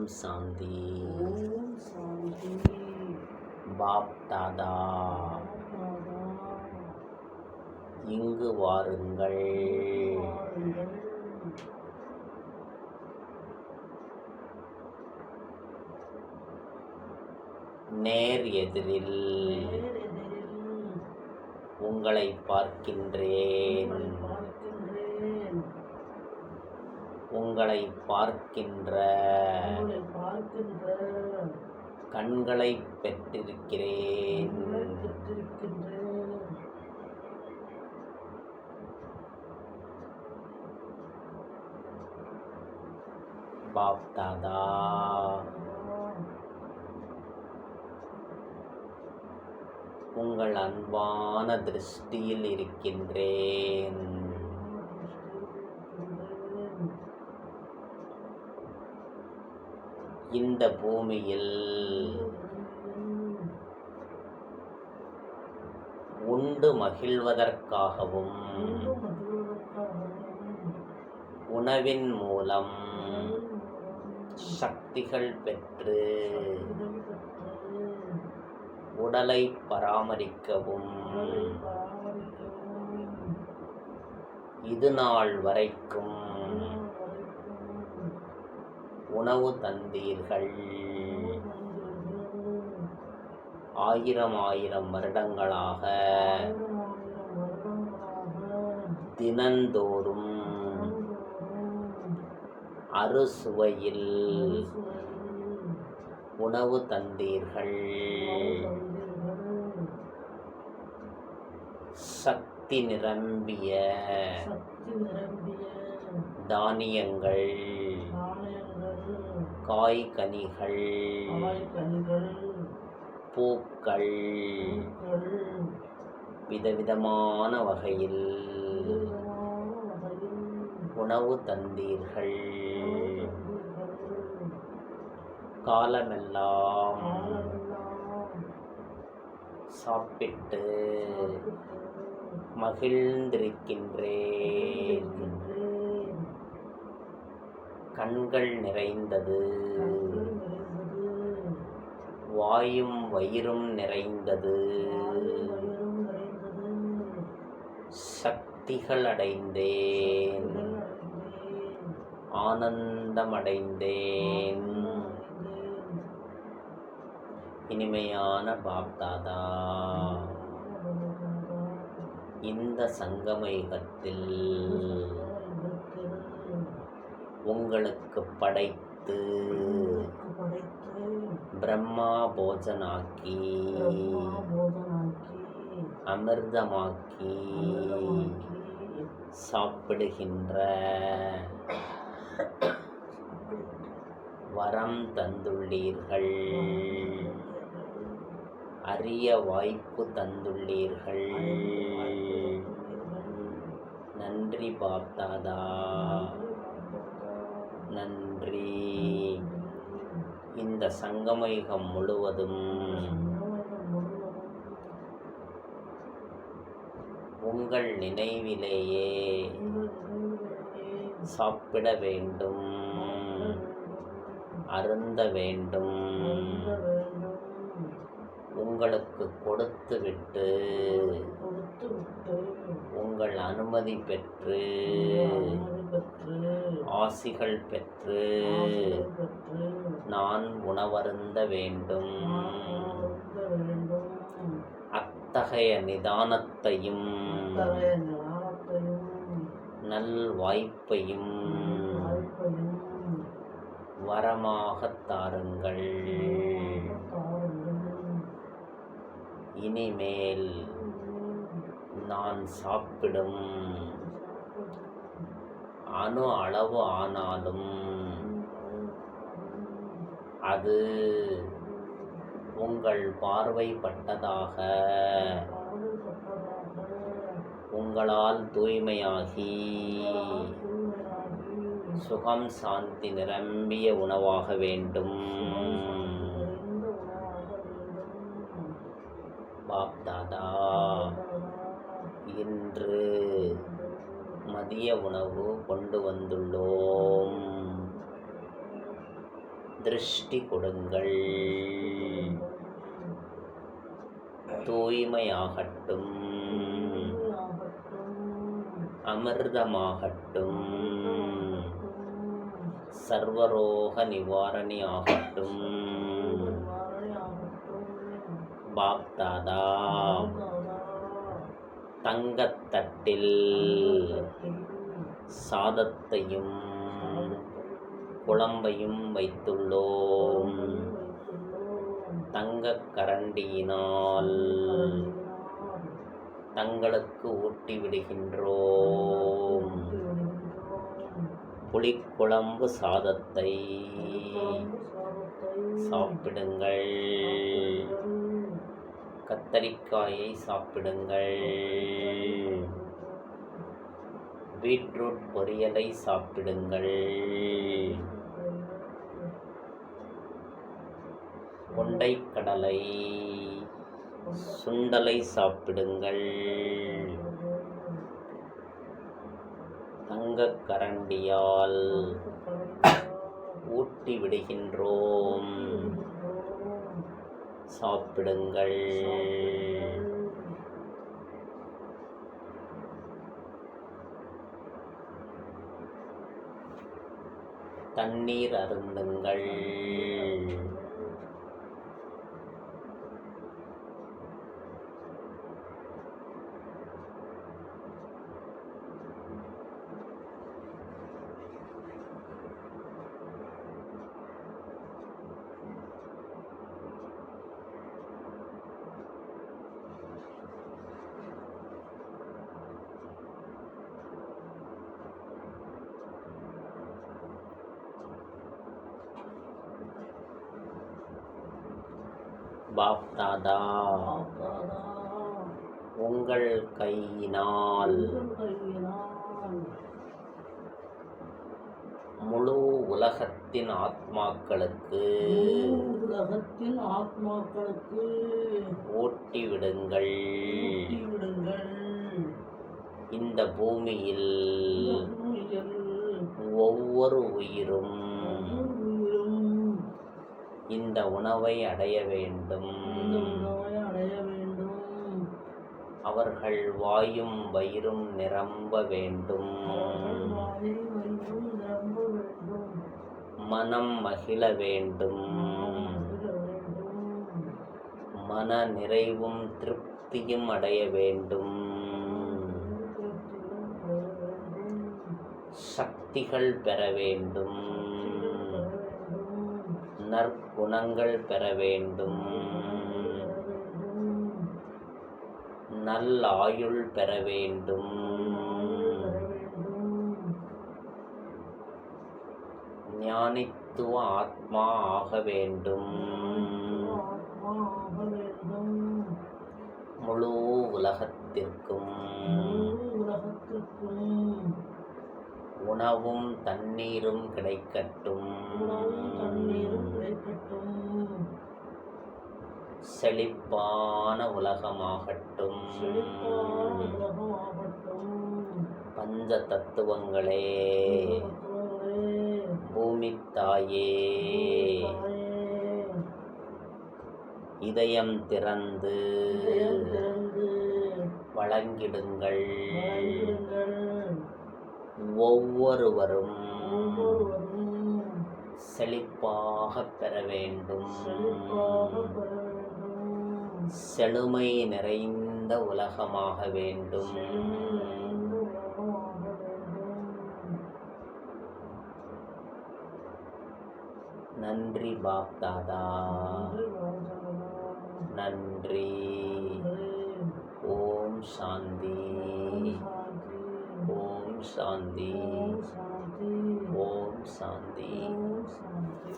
ஓம் சாந்தி. ஓம் சாந்தி. Pop தாதா. இங்கு வாருங்கள். நேர் எதிரில் உங்களை பார்க்கின்றேன். உங்களை பார்க்கின்ற கண்களை பெற்றிருக்கிறேன். உங்களை பெற்றிருக்கின்றேன். பாப் தாதா உங்கள் அன்பான திருஷ்டியில் இருக்கின்றேன். இந்த பூமியில் உண்டு மகிழ்வதற்காகவும் உணவின் மூலம் சக்திகள் பெற்று உடலை பராமரிக்கவும். இது நாள் வரைக்கும் உணவு தந்தீர்கள். ஆயிரம் ஆயிரம் வருடங்களாக தினந்தோறும் அறுசுவையில் உணவு தந்தீர்கள். சக்தி நிரம்பிய தானியங்கள் காய் கனிகள் பூக்கள் விதவிதமான வகையில் உணவு தந்தீர்கள். காலமெல்லாம் சாப்பிட்டு மகிழ்ந்திருக்கின்றேன் இருக்கின்றேன். கண்கள் நிறைந்தது. வாயும் வயிறும் நிறைந்தது. சக்திகள் அடைந்தேன். ஆனந்தமடைந்தேன். ஆனந்தம் அடைந்தேன். இனிமையான பாப்தாதா இந்த சங்கமயுகத்தில் உங்களுக்கு படைத்து பிரம்மா போஜனாக்கி அமிர்தமாக்கி சாப்பிடுகின்ற வரம் தந்துள்ளீர்கள். அரிய வாய்ப்பு தந்துள்ளீர்கள். நன்றி பாப்தாதா நன்றி. இந்த சங்கமயுகம் முழுவதும் உங்கள் நினைவிலேயே சாப்பிட வேண்டும் அருந்த வேண்டும். உங்களுக்கு கொடுத்துவிட்டு உங்கள் அனுமதி பெற்று ஆசிகள் பெற்று நான் உணவருந்த வேண்டும். அத்தகைய நிதானத்தையும் நல் வாய்ப்பையும் வரமாகத் தாருங்கள். இனிமேல் நான் சாப்பிடும். அணு அளவு ஆனாலும் அது உங்கள் பார்வைப்பட்டதாக உங்களால் தூய்மையாகி சுகம் சாந்தி நிரம்பிய உணவாக வேண்டும். பாப் தாதா இன்று மதிய உணவு கொண்டு வந்துள்ளோம். திருஷ்டி கொடுங்கள். தூய்மையாகட்டும். அமிர்தமாகட்டும். சர்வரோக நிவாரணி ஆகட்டும். பாப்தாதா. தங்கத்தட்டில் சாதத்தையும் குழம்பையும் வைத்துள்ளோம். தங்கக் கரண்டியினால் தங்களுக்கு ஊட்டி விடுகின்றோம். புளிக்குழம்பு சாதத்தை சாப்பிடுங்கள். கத்தரிக்காயை சாப்பிடுங்கள். பீட்ரூட் பொரியலை சாப்பிடுங்கள். கொண்டைக்கடலை சுண்டலை சாப்பிடுங்கள். தங்கக் கரண்டியால் ஊட்டி விடுகின்றோம். சாப்பிடுங்கள். தண்ணீர் அருந்துங்கள். பாப் தாதா உங்கள் கையினால். முழு உலகத்தின் ஆத்மாக்களுக்கு உலகத்தின் ஆத்மாக்களுக்கு ஊட்டி விடுங்கள் இந்த பூமியில் ஒவ்வொரு உயிரும் இந்த உணவை அடைய வேண்டும். அவர்கள் வாயும் வயிறும் நிரம்ப வேண்டும். மனம் மகிழ வேண்டும். மன நிறைவும் திருப்தியும் அடைய வேண்டும். சக்திகள் பெற வேண்டும். நற்குணங்கள் பெற வேண்டும் நல்லாயுள் பெற வேண்டும் ஞானித்துவ ஆத்மா ஆக வேண்டும் முழு உலகத்திற்கும் உணவும் தண்ணீரும் கிடைக்கட்டும். செழிப்பான உலகமாகட்டும். பஞ்ச தத்துவங்களே பூமி தாயே இதயம் திறந்து. வழங்கிடுங்கள். ஒவ்வொருவரும் செழிப்பாக பெற வேண்டும். செழுமை நிறைந்த உலகமாக வேண்டும். நன்றி பாப் தாதா நன்றி. ஓம் சாந்தி. ஓம் சாந்தி ஓம் சாந்தி சாந்தி